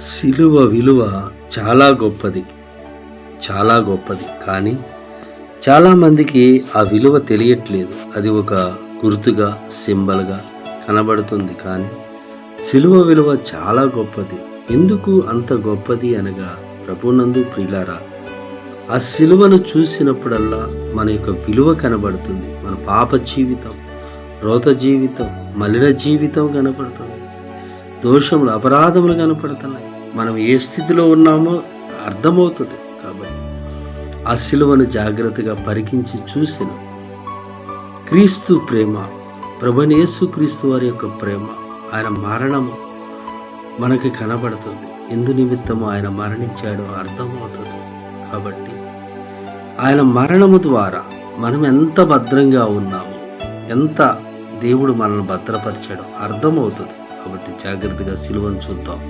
సిలువ విలువ చాలా గొప్పది. చాలా గొప్పది. కానీ చాలామందికి ఆ విలువ తెలియట్లేదు. అది ఒక గుర్తుగా సింబల్గా కనబడుతుంది. కానీ సిలువ విలువ చాలా గొప్పది. ఎందుకు అంత గొప్పది అనగా ప్రభునందు ప్రియులారా ఆ సిలువను చూసినప్పుడల్లా మన యొక్క విలువ కనబడుతుంది. మన పాప జీవితం రోత జీవితం మలిన జీవితం కనబడుతుంది. దోషములు అపరాధములు కనపడుతున్నాయి. మనం ఏ స్థితిలో ఉన్నామో అర్థమవుతుంది. కాబట్టి ఆ సిలువను జాగ్రత్తగా పరికించి చూసిన క్రీస్తు ప్రేమ ప్రభనేసు క్రీస్తు వారి యొక్క ప్రేమ ఆయన మరణము మనకి కనబడుతుంది. ఎందు నిమిత్తము ఆయన మరణించాడో అర్థమవుతుంది. కాబట్టి ఆయన మరణము ద్వారా మనం ఎంత భద్రంగా ఉన్నామో ఎంత దేవుడు మనల్ని భద్రపరిచాడో అర్థమవుతుంది. కాబట్టి జాగ్రత్తగా సిలువను చూద్దాం.